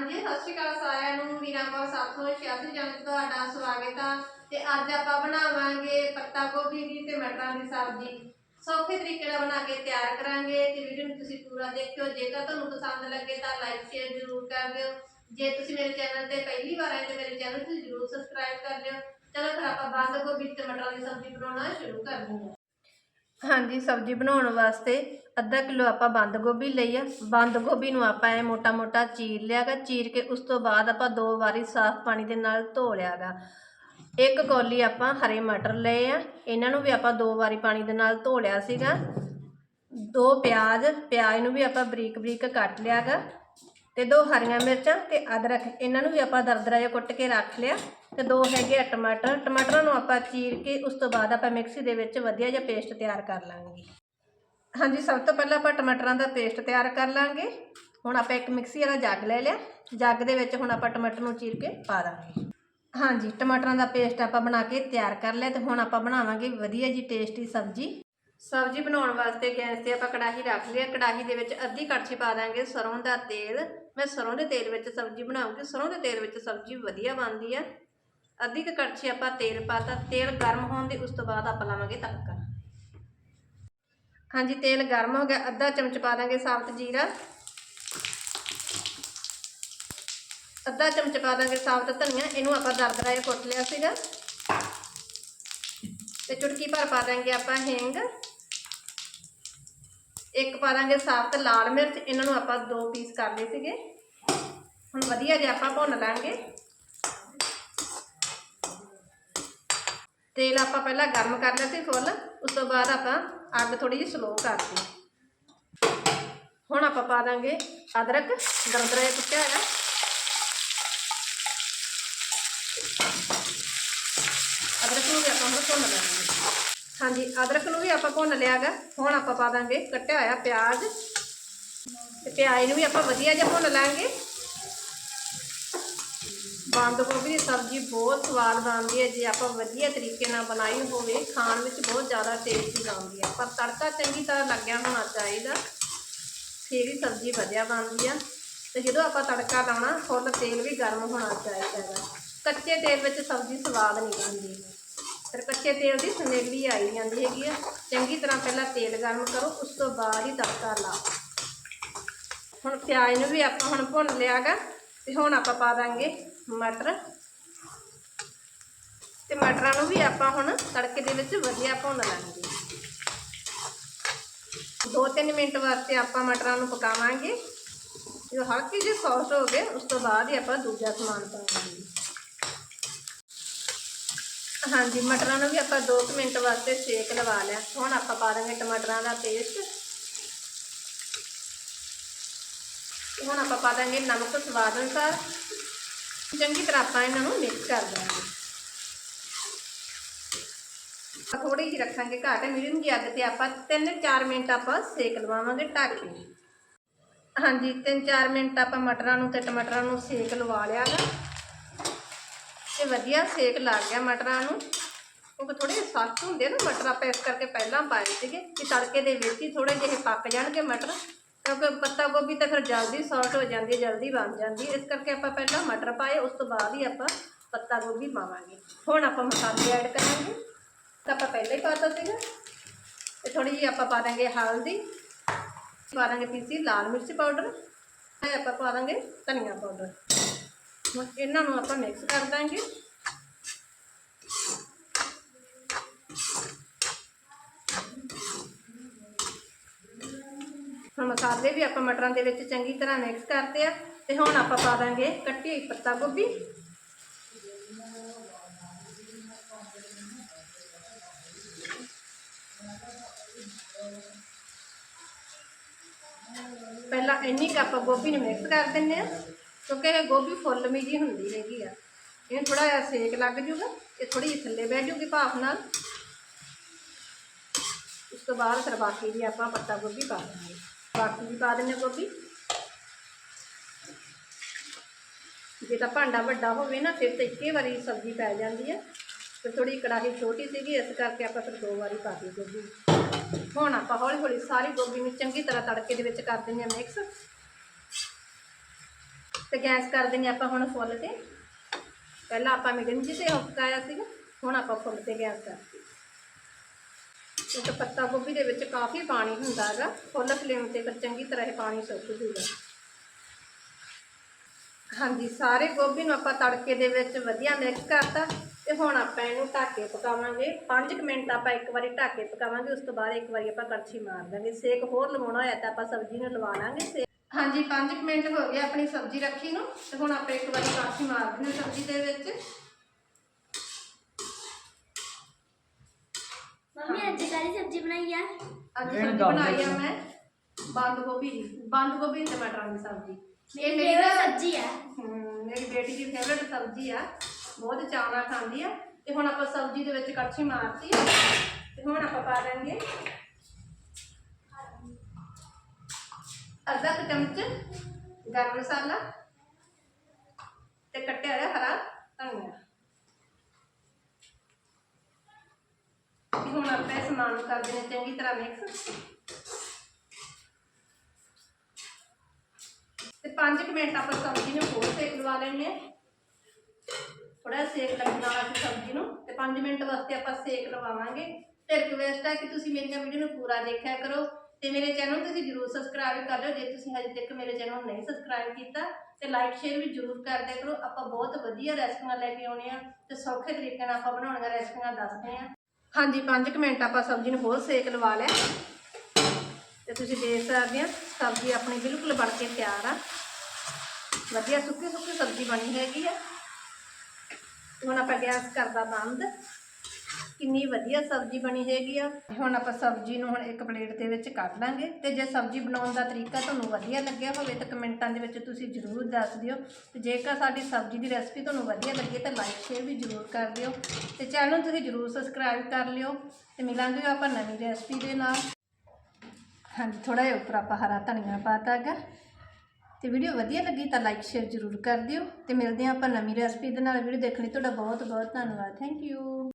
ਹਾਂਜੀ, ਸਤਿ ਸ਼੍ਰੀ ਅਕਾਲ ਸਾਰਿਆਂ ਨੂੰ। ਵੀਰਾਂ ਕੌਰ 786 ਜਨ ਤੁਹਾਡਾ ਸਵਾਗਤ ਆ। ਤੇ ਅੱਜ ਆਪਾਂ ਬਣਾਵਾਂਗੇ ਪੱਤਾ ਗੋਭੀ ਦੀ ਤੇ ਮਟਰਾਂ ਦੀ ਸਬਜ਼ੀ। ਸੌਖੇ ਤਰੀਕੇ ਨਾਲ ਬਣਾ ਕੇ ਤਿਆਰ ਕਰਾਂਗੇ ਤੇ ਵੀਡੀਓ ਨੂੰ ਤੁਸੀਂ ਪੂਰਾ ਦੇਖਿਓ। ਜੇਕਰ ਤੁਹਾਨੂੰ ਪਸੰਦ ਲੱਗੇ ਤਾਂ ਲਾਈਕ ਸ਼ੇਅਰ ਜ਼ਰੂਰ ਕਰ ਦਿਓ। ਜੇ ਤੁਸੀਂ ਮੇਰੇ ਚੈਨਲ ਤੇ ਪਹਿਲੀ ਵਾਰ ਆਏ ਤਾਂ ਮੇਰੇ ਚੈਨਲ ਨੂੰ ਜ਼ਰੂਰ ਸਬਸਕ੍ਰਾਈਬ ਕਰ ਲਿਓ। ਚਲੋ ਫਿਰ ਆਪਾਂ ਬੰਦ ਗੋਭੀ ਤੇ ਮਟਰਾਂ ਦੀ ਸਬਜ਼ੀ ਬਣਾਉਣਾ ਸ਼ੁਰੂ ਕਰ ਦਿੰਦੇ ਹਾਂਜੀ, ਸਬਜ਼ੀ ਬਣਾਉਣ ਵਾਸਤੇ ਅੱਧਾ ਕਿਲੋ ਆਪਾਂ ਬੰਦ ਗੋਭੀ ਲਈ ਆ। ਬੰਦ ਗੋਭੀ ਨੂੰ ਆਪਾਂ ਐ ਮੋਟਾ ਮੋਟਾ ਚੀਰ ਲਿਆਗਾ ਚੀਰ ਕੇ ਉਸ ਤੋਂ ਬਾਅਦ ਆਪਾਂ ਦੋ ਵਾਰੀ ਸਾਫ਼ ਪਾਣੀ ਦੇ ਨਾਲ ਧੋ ਲਿਆਗਾ ਇੱਕ ਕੌਲੀ ਆਪਾਂ ਹਰੇ ਮਟਰ ਲਏ ਆ। ਇਹਨਾਂ ਨੂੰ ਵੀ ਆਪਾਂ ਦੋ ਵਾਰੀ ਪਾਣੀ ਦੇ ਨਾਲ ਧੋ ਲਿਆ ਸੀਗਾ। ਦੋ ਪਿਆਜ਼ ਪਿਆਜ਼ ਨੂੰ ਵੀ ਆਪਾਂ ਬਰੀਕ ਬਰੀਕ ਕੱਟ ਲਿਆਗਾ ਤੇ ਦੋ ਹਰੀਆਂ ਮਿਰਚਾਂ ਤੇ ਅਦਰਕ। ਇਹਨਾਂ ਨੂੰ ਵੀ ਆਪਾਂ ਦਰਦਰਾ ਜਿਹਾ ਕੁੱਟ ਕੇ ਰੱਖ ਲਿਆ ਤੇ ਦੋ ਹੈਗੇ ਆ ਟਮਾਟਰ। ਟਮਾਟਰਾਂ ਨੂੰ ਆਪਾਂ ਚੀਰ ਕੇ ਉਸ ਤੋਂ ਬਾਅਦ ਆਪਾਂ ਮਿਕਸੀ ਦੇ ਵਿੱਚ ਵਧੀਆ ਜਿਹਾ ਪੇਸਟ ਤਿਆਰ ਕਰ ਲਾਂਗੇ। ਹਾਂਜੀ, ਸਭ ਤੋਂ ਪਹਿਲਾਂ ਆਪਾਂ ਟਮਾਟਰਾਂ ਦਾ ਪੇਸਟ ਤਿਆਰ ਕਰ ਲਾਂਗੇ। ਹੁਣ ਆਪਾਂ ਇੱਕ ਮਿਕਸੀ ਵਾਲਾ ਜੱਗ ਲੈ ਲਿਆ। ਜੱਗ ਦੇ ਵਿੱਚ ਹੁਣ ਆਪਾਂ ਟਮਾਟਰ ਨੂੰ ਚੀਰ ਕੇ ਪਾ ਦਾਂਗੇ। ਹਾਂਜੀ, ਟਮਾਟਰਾਂ ਦਾ ਪੇਸਟ ਆਪਾਂ ਬਣਾ ਕੇ ਤਿਆਰ ਕਰ ਲਿਆ ਤੇ ਹੁਣ ਆਪਾਂ ਬਣਾਵਾਂਗੇ ਵਧੀਆ ਜੀ ਟੇਸਟੀ ਸਬਜ਼ੀ। ਸਬਜ਼ੀ ਬਣਾਉਣ ਵਾਸਤੇ ਗੈਸ ਤੇ ਆਪਾਂ ਕੜਾਹੀ ਰੱਖ ਲਿਆ ਕੜਾਹੀ ਦੇ ਵਿੱਚ ਅੱਧੀ ਕੜਛੀ ਪਾ ਦਾਂਗੇ ਸਰੋਂ ਦਾ ਤੇਲ। ਮੈਂ ਸਰੋਂ ਦੇ ਤੇਲ ਵਿੱਚ ਸਬਜ਼ੀ ਬਣਾਉਂਗੀ। ਸਰੋਂ ਦੇ ਤੇਲ ਵਿੱਚ ਸਬਜ਼ੀ ਵਧੀਆ ਬਣਦੀ ਆ। ਅੱਧੀ ਕੁ ਕੜਛੀ ਆਪਾਂ ਤੇਲ ਪਾਤਾ। ਤੇਲ ਗਰਮ ਹੋਣ ਦੇ ਉਸ ਤੋਂ ਬਾਅਦ ਆਪਾਂ ਲਾਵਾਂਗੇ ਤੜਕਾ। ਹਾਂਜੀ, ਤੇਲ ਗਰਮ ਹੋ ਗਿਆ। ਅੱਧਾ ਚਮਚ ਪਾ ਦਾਂਗੇ ਸਾਬਤ ਜੀਰਾ। ਅੱਧਾ ਚਮਚ ਪਾ ਦਾਂਗੇ ਸਾਬਤ ਧਨੀਆ। ਇਹਨੂੰ ਆਪਾਂ ਦਰਦਰਾ ਜਿਹਾ ਕੁੱਟ ਲਿਆ ਸੀਗਾ। ਤੇ ਚੁਟਕੀ ਭਰ ਪਾ ਦਾਂਗੇ ਆਪਾਂ ਹਿੰਗ। ਇੱਕ ਪਾ ਦਾਂਗੇ ਸਾਬਤ, ਲਾਲ ਮਿਰਚ, ਇਹਨਾਂ ਨੂੰ ਆਪਾਂ ਦੋ ਪੀਸ ਕਰ ਲਏ ਸੀਗੇ। ਹੁਣ ਵਧੀਆ ਜਿਹਾ ਆਪਾਂ ਭੁੰਨ ਲਾਂਗੇ। ਤੇਲ ਆਪਾਂ ਪਹਿਲਾਂ ਗਰਮ ਕਰ ਲਿਆ ਸੀ ਫੁੱਲ, ਉਸ ਤੋਂ ਬਾਅਦ ਆਪਾਂ ਅੱਗ ਥੋੜੀ ਜਿਹੀ ਸਲੋ ਕਰਤੀ। ਹੁਣ ਆਪਾਂ ਪਾ ਦਾਂਗੇ ਅਦਰਕ ਦਰਦਰਾ ਜਿਹਾ ਕੁੱਟਿਆ ਹੈਗਾ ਅਦਰਕ ਨੂੰ ਵੀ ਆਪਾਂ ਹੁਣ ਭੁੰਨ ਲਾਂਗੇ। ਹਾਂਜੀ, ਅਦਰਕ ਨੂੰ ਵੀ ਆਪਾਂ ਭੁੰਨ ਲਿਆਗਾ। ਹੁਣ ਆਪਾਂ ਪਾ ਦਾਂਗੇ ਕੱਟਿਆ ਹੋਇਆ ਪਿਆਜ਼। ਤੇ ਪਿਆਜ਼ ਨੂੰ ਵੀ ਆਪਾਂ ਵਧੀਆ ਜਿਹਾ ਭੁੰਨ ਲਾਂਗੇ। ਬੰਦ ਗੋਭੀ ਦੀ ਸਬਜ਼ੀ ਬਹੁਤ ਸਵਾਦ ਬਣਦੀ ਹੈ। ਜੇ ਆਪਾਂ ਵਧੀਆ ਤਰੀਕੇ ਨਾਲ ਬਣਾਈ ਹੋਵੇ, ਖਾਣ ਵਿੱਚ ਬਹੁਤ ਜ਼ਿਆਦਾ ਟੇਸਟੀ ਬਣਦੀ ਹੈ। ਪਰ ਤੜਕਾ ਚੰਗੀ ਤਰ੍ਹਾਂ ਲੱਗਿਆ ਹੋਣਾ ਚਾਹੀਦਾ। ਫਿਰ ਹੀ ਸਬਜ਼ੀ ਵਧੀਆ ਬਣਦੀ ਆ। ਤੇ ਜਦੋਂ ਆਪਾਂ ਤੜਕਾ ਲਾਉਣਾ, ਫੁੱਲ ਤੇਲ ਵੀ ਗਰਮ ਹੋਣਾ ਚਾਹੀਦਾ ਹੈ ਕੱਚੇ ਤੇਲ ਵਿੱਚ ਸਬਜ਼ੀ ਸਵਾਦ ਨਹੀਂ ਬਣਦੀ। ਫਿਰ ਕੱਚੇ ਤੇਲ ਦੀ ਸਮੈਲੀ ਆਈ ਜਾਂਦੀ ਹੈਗੀ ਆ। ਚੰਗੀ ਤਰ੍ਹਾਂ ਪਹਿਲਾਂ ਤੇਲ ਗਰਮ ਕਰੋ, ਉਸ ਤੋਂ ਬਾਅਦ ਹੀ ਤੜਕਾ ਲਾਓ। ਹੁਣ ਪਿਆਜ਼ ਨੂੰ ਵੀ ਆਪਾਂ ਹੁਣ ਭੁੰਨ ਲਿਆਗਾ ਤੇ ਹੁਣ ਆਪਾਂ ਪਾ ਦਾਂਗੇ ਮਟਰ। ਤੇ ਮਟਰਾਂ ਨੂੰ ਵੀ ਆਪਾਂ ਹੁਣ ਤੜਕੇ ਦੇ ਵਿੱਚ ਵਧੀਆ ਭੁੰਨ ਲਾਂਗੇ। 2-3 ਮਿੰਟ ਵਾਸਤੇ ਆਪਾਂ ਮਟਰਾਂ ਨੂੰ ਪਕਾਵਾਂਗੇ। ਜਦੋਂ ਹਲਕੀ ਜਿਹੀ ਸੌਸ ਹੋ ਗਏ ਉਸ ਤੋਂ ਬਾਅਦ ਹੀ ਆਪਾਂ ਦੂਜਾ ਸਮਾਨ ਪਾਵਾਂਗੇ। ਹਾਂਜੀ, ਮਟਰਾਂ ਨੂੰ ਵੀ ਆਪਾਂ 2 ਮਿੰਟ ਵਾਸਤੇ ਸੇਕ ਲਵਾ ਲਿਆ। ਹੁਣ ਆਪਾਂ ਪਾ ਦਾਂਗੇ ਟਮਾਟਰਾਂ ਦਾ ਪੇਸਟ ਹੁਣ ਆਪਾਂ ਪਾ ਦਾਂਗੇ ਨਮਕ ਸਵਾਦ ਅਨੁਸਾਰ। ਚੰਗੀ ਤਰ੍ਹਾਂ ਆਪਾਂ ਇਹਨਾਂ ਨੂੰ ਮਿਕਸ ਕਰ ਦਾਂਗੇ ਥੋੜੀ ਜਿਹੀ ਰੱਖਾਂਗੇ ਘੱਟ। ਮੀਡੀਅਮ ਜੀ ਅੱਗ ਤੇ ਆਪਾਂ 3-4 ਮਿੰਟ ਆਪਾਂ ਸੇਕ ਲਵਾਵਾਂਗੇ ਢੱਕ ਕੇ। ਹਾਂਜੀ 3-4 ਮਿੰਟ ਆਪਾਂ ਮਟਰਾਂ ਨੂੰ ਤੇ ਟਮਾਟਰਾਂ ਨੂੰ ਸੇਕ ਲਵਾ ਲਿਆ ਗਾ। ਤੇ ਵਧੀਆ ਸੇਕ ਲੱਗ ਗਿਆ ਮਟਰਾਂ ਨੂੰ। ਕਿਉਂਕਿ ਥੋੜੇ ਸਖਤ ਹੁੰਦੇ ਆ ਨਾ ਮਟਰ, ਆਪਾਂ ਇਸ ਕਰਕੇ ਪਹਿਲਾਂ ਪਾਏ ਸੀਗੇ ਕਿ ਤੜਕੇ ਦੇ ਵਿੱਚ ਹੀ ਥੋੜੇ ਜਿਹੇ ਪੱਕ ਜਾਣਗੇ ਮਟਰ। ਕਿਉਂਕਿ ਪੱਤਾ ਗੋਭੀ ਤਾਂ ਫਿਰ ਜਲਦੀ ਸੌਟ ਹੋ ਜਾਂਦੀ ਹੈ, ਜਲਦੀ ਬਣ ਜਾਂਦੀ ਇਸ ਕਰਕੇ ਆਪਾਂ ਪਹਿਲਾਂ ਮਟਰ ਪਾਏ, ਉਸ ਤੋਂ ਬਾਅਦ ਹੀ ਆਪਾਂ ਪੱਤਾ ਗੋਭੀ ਪਾਵਾਂਗੇ। ਹੁਣ ਆਪਾਂ ਮਸਾਲੇ ਐਡ ਕਰਾਂਗੇ। ਤਾਂ ਆਪਾਂ ਪਹਿਲਾਂ ਹੀ ਪਾਤਾ ਸੀਗਾ। ਤੇ ਥੋੜੀ ਜਿਹੀ ਆਪਾਂ ਪਾ ਦਾਂਗੇ ਹਲਦੀ। ਪਾ ਦਾਂਗੇ ਪੀਸੀ ਲਾਲ ਮਿਰਚ ਪਾਊਡਰ। ਤੇ ਆਪਾਂ ਪਾ ਦਾਂਗੇ ਧਨੀਆ ਪਾਊਡਰ। ਇਹਨਾਂ ਨੂੰ ਆਪਾਂ ਮਿਕਸ ਕਰ ਦਾਂਗੇ। ਹੁਣ ਮਸਾਲੇ ਵੀ ਆਪਾਂ ਮਟਰਾਂ ਦੇ ਵਿੱਚ ਚੰਗੀ ਤਰ੍ਹਾਂ ਮਿਕਸ ਕਰਤੇ ਆ ਤੇ ਹੁਣ ਆਪਾਂ ਪਾ ਦਾਂਗੇ ਕੱਟੀ ਹੋਈ ਪੱਤਾ ਗੋਭੀ। ਪਹਿਲਾਂ ਇੰਨੀ ਕੱਪ ਗੋਭੀ ਨੂੰ ਮਿਕਸ ਕਰ ਦਿੰਨੇ ਆ। ਕਿਉਂਕਿ ਇਹ ਗੋਭੀ ਫੁੱਲ ਮੀਜੀ ਹੁੰਦੀ ਹੈਗੀ ਆ। ਇਹਨੂੰ ਥੋੜਾ ਜਿਹਾ ਸੇਕ ਲੱਗ ਜੂਗਾ ਇਹ ਥੋੜੀ ਜਿਹੀ ਥੱਲੇ ਬਹਿ ਜੂਗੀ ਭਾਫ ਨਾਲ। ਉਸ ਤੋਂ ਬਾਅਦ ਫਿਰ ਬਾਕੀ ਦੀ ਆਪਾਂ ਪੱਤਾ ਗੋਭੀ ਪਾ ਦਾਂਗੇ ਬਾਕੀ ਵੀ ਪਾ ਦਿੰਨੇ ਗੋਭੀ। ਜੇ ਤਾਂ ਭਾਂਡਾ ਵੱਡਾ ਹੋਵੇ ਨਾ, ਫਿਰ ਤਾਂ ਇੱਕੇ ਵਾਰੀ ਸਬਜ਼ੀ ਪੈ ਜਾਂਦੀ ਹੈ ਤੇ ਥੋੜੀ ਕੜਾਹੀ ਛੋਟੀ ਸੀਗੀ, ਇਸ ਕਰਕੇ ਆਪਾਂ ਫਿਰ ਦੋ ਵਾਰੀ ਪਾ ਦਿੱਤੀ ਗੋਭੀ। ਹੁਣ ਆਪਾਂ ਹੌਲੀ ਹੌਲੀ ਸਾਰੀ ਗੋਭੀ ਨੂੰ ਚੰਗੀ ਤਰ੍ਹਾਂ ਤੜਕੇ ਦੇ ਵਿੱਚ ਕਰ ਦਿੰਦੇ ਹਾਂ ਮਿਕਸ ਤੇ ਗੈਸ ਕਰ ਦੇਣੀ ਆਪਾਂ ਹੁਣ ਫੁੱਲ ਤੇ। ਪਹਿਲਾਂ ਆਪਾਂ ਮੀਡੀਅਮ ਜੀ ਤੇ ਹੁੱਕਾਇਆ ਸੀਗਾ, ਹੁਣ ਆਪਾਂ ਫੁੱਲ ਤੇ ਗੈਸ ਕਰਤੀ ਕਿਉਂਕਿ ਪੱਤਾ ਗੋਭੀ ਦੇ ਵਿੱਚ ਕਾਫੀ ਪਾਣੀ ਹੁੰਦਾ ਹੈਗਾ, ਫੁੱਲ ਫਲੇਮ ਤੇ ਫਿਰ ਚੰਗੀ ਤਰ੍ਹਾਂ ਇਹ ਪਾਣੀ ਸੁੱਕ ਜੂਗਾ। ਹਾਂਜੀ, ਸਾਰੇ ਗੋਭੀ ਨੂੰ ਆਪਾਂ ਤੜਕੇ ਦੇ ਵਿੱਚ ਵਧੀਆ ਮਿਕਸ ਕਰਤਾ ਤੇ ਹੁਣ ਆਪਾਂ ਇਹਨੂੰ ਢੱਕ ਕੇ ਪਕਾਵਾਂਗੇ। 5 ਮਿੰਟ ਆਪਾਂ ਇੱਕ ਵਾਰੀ ਢੱਕ ਕੇ ਪਕਾਵਾਂਗੇ, ਉਸ ਤੋਂ ਬਾਅਦ ਇੱਕ ਵਾਰੀ ਆਪਾਂ ਕੜਛੀ ਮਾਰ ਦਾਂਗੇ। ਸੇਕ ਹੋਰ ਲਵਾਉਣਾ ਹੋਇਆ ਤਾਂ ਆਪਾਂ ਸਬਜ਼ੀ ਨੂੰ ਲਵਾ ਲਾਂਗੇ। ਸੇਕ ਹਾਂਜੀ 5 ਮਿੰਟ ਹੋ ਗਏ ਆਪਣੀ ਸਬਜ਼ੀ ਰੱਖੀ ਨੂੰ ਤੇ ਹੁਣ ਆਪਾਂ ਇੱਕ ਵਾਰੀ ਕੜਛੀ ਮਾਰ ਦਿੰਦੇ ਹਾਂ ਸਬਜ਼ੀ ਦੇ ਵਿੱਚ। ਮੰਮੀ ਅੱਜ ਕਾਲੀ ਸਬਜ਼ੀ ਬਣਾਈ ਆ। ਅੱਜ ਇਹ ਸਬਜ਼ੀ ਦੱਸ ਬਣਾਈ ਆ ਦਿਓ। ਮੈਂ। ਬੰਦ ਗੋਭੀ ਦੀ ਬੰਦ ਗੋਭੀ ਤੇ ਟਮਾਟਰਾਂ ਦੀ ਸਬਜ਼ੀ। ਇਹ ਮੇਰੀ ਫੇਵਰਟ ਨਾ ਸਬਜ਼ੀ ਆ। ਹਮ, ਮੇਰੀ ਬੇਟੀ ਦੀ ਫੇਵਰਟ ਸਬਜ਼ੀ ਆ। ਬਹੁਤ ਚਾਅ ਨਾਲ ਖਾਂਦੀ ਆ। ਤੇ ਹੁਣ ਆਪਾਂ ਸਬਜ਼ੀ ਦੇ ਵਿੱਚ ਕੜਛੀ ਮਾਰਤੀ। ਤੇ ਹੁਣ ਆਪਾਂ ਪਾ ਦਾਂਗੇ ਅੱਧਾ ਕੁ ਚਮਚ ਗਰਮ ਮਸਾਲਾ ਤੇ ਕੱਟਿਆ ਹੋਇਆ ਹਰਾ ਧਨੀਆ। ਹੁਣ ਆਪਾਂ ਇਸ ਸਮਾਨ ਨੂੰ ਕਰ ਦਿੰਦੇ ਚੰਗੀ ਤਰ੍ਹਾਂ ਮਿਕਸ ਤੇ 5 ਮਿੰਟ ਆਪਾਂ ਸਬਜ਼ੀ ਨੂੰ ਹੋਰ ਸੇਕ ਲਵਾ ਲੈਣੇ ਆ ਥੋੜਾ ਸੇਕ ਲੱਗਣ ਵਾਲਾ ਸੀ ਸਬਜ਼ੀ ਨੂੰ ਤੇ 5 ਮਿੰਟ ਵਾਸਤੇ ਆਪਾਂ ਸੇਕ ਲਵਾਵਾਂਗੇ। ਤੇ ਰਿਕਵੈਸਟ ਹੈ ਕਿ ਤੁਸੀਂ ਮੇਰੀਆਂ ਵੀਡੀਓ ਨੂੰ ਪੂਰਾ ਦੇਖਿਆ ਕਰੋ। ਤੇ ਮੇਰੇ ਚੈਨਲ ਨੂੰ ਤੁਸੀਂ ਜਰੂਰ ਸਬਸਕ੍ਰਾਈਬ ਕਰ ਲਿਓ। ਜੇ ਤੁਸੀਂ ਹਜੇ ਤੱਕ ਮੇਰੇ ਚੈਨਲ ਨੂੰ ਨਹੀਂ ਸਬਸਕ੍ਰਾਈਬ ਕੀਤਾ, ਤੇ ਲਾਈਕ ਸ਼ੇਅਰ ਵੀ ਜਰੂਰ ਕਰ ਕਰੋ। ਆਪਾਂ ਬਹੁਤ ਵਧੀਆ ਰੈਸਪੀਆਂ ਲੈ ਕੇ ਆਉਣੇ ਆ ਤੇ ਸੌਖੇ ਤਰੀਕੇ ਨਾਲ ਆਪਾਂ ਬਣਾਉਣੀਆਂ ਰੈਸਪੀਆਂ ਦੱਸਦੇ ਆ। ਹਾਂਜੀ 5 ਮਿੰਟ ਆਪਾਂ ਸਬਜ਼ੀ ਨੂੰ ਹੋਰ ਸੇਕ ਲਵਾ ਲਿਆ। ਤੇ ਤੁਸੀਂ ਦੇਖ ਸਕਦੇ ਆ, ਸਬਜ਼ੀ ਆਪਣੀ ਬਿਲਕੁਲ ਬਣ ਕੇ ਤਿਆਰ ਆ। ਵਧੀਆ ਸੁੱਕੀ ਸੁੱਕੀ ਸਬਜ਼ੀ ਬਣੀ ਹੈਗੀ ਆ। ਹੁਣ ਆਪਾਂ ਗੈਸ ਕਰਦਾ ਬੰਦ। ਕਿੰਨੀ ਵਧੀਆ ਸਬਜ਼ੀ ਬਣੀ ਹੈਗੀ ਆ। ਹੁਣ ਆਪਾਂ ਸਬਜ਼ੀ ਨੂੰ ਹੁਣ ਇੱਕ ਪਲੇਟ ਦੇ ਵਿੱਚ ਕੱਢ ਲਾਂਗੇ ਤੇ ਜੇ ਸਬਜ਼ੀ ਬਣਾਉਣ ਦਾ ਤਰੀਕਾ ਤੁਹਾਨੂੰ ਵਧੀਆ ਲੱਗਿਆ ਹੋਵੇ ਤਾਂ ਕਮੈਂਟਾਂ ਦੇ ਵਿੱਚ ਤੁਸੀਂ ਜ਼ਰੂਰ ਦੱਸ ਦਿਓ। ਤੇ ਜੇਕਰ ਸਾਡੀ ਸਬਜ਼ੀ ਦੀ ਰੈਸਪੀ ਤੁਹਾਨੂੰ ਵਧੀਆ ਲੱਗੀ ਤਾਂ ਲਾਈਕ, ਸ਼ੇਅਰ ਵੀ ਜ਼ਰੂਰ ਕਰ ਦਿਓ। ਤੇ ਚੈਨਲ ਨੂੰ ਤੁਸੀਂ ਜ਼ਰੂਰ ਸਬਸਕ੍ਰਾਈਬ ਕਰ ਲਿਓ ਤੇ ਮਿਲਾਂਗੇ ਆਪਾਂ ਨਵੀਂ ਰੈਸਪੀ ਦੇ ਨਾਲ। ਹਾਂਜੀ ਥੋੜਾ ਜਿਹਾ ਉੱਪਰ ਆਪਾਂ ਹਰਾ ਧਨੀਆ ਪਾਤਾ ਹੈਗਾ। ਤੇ ਵੀਡੀਓ ਵਧੀਆ ਲੱਗੀ ਤਾਂ ਲਾਈਕ, ਸ਼ੇਅਰ ਜ਼ਰੂਰ ਕਰ ਦਿਓ। ਤੇ ਮਿਲਦੇ ਹਾਂ ਆਪਾਂ ਨਵੀਂ ਰੈਸਪੀ ਦੇ ਨਾਲ। ਵੀਡੀਓ ਦੇਖਣ ਲਈ ਤੁਹਾਡਾ ਬਹੁਤ ਬਹੁਤ ਧੰਨਵਾਦ। Thank you.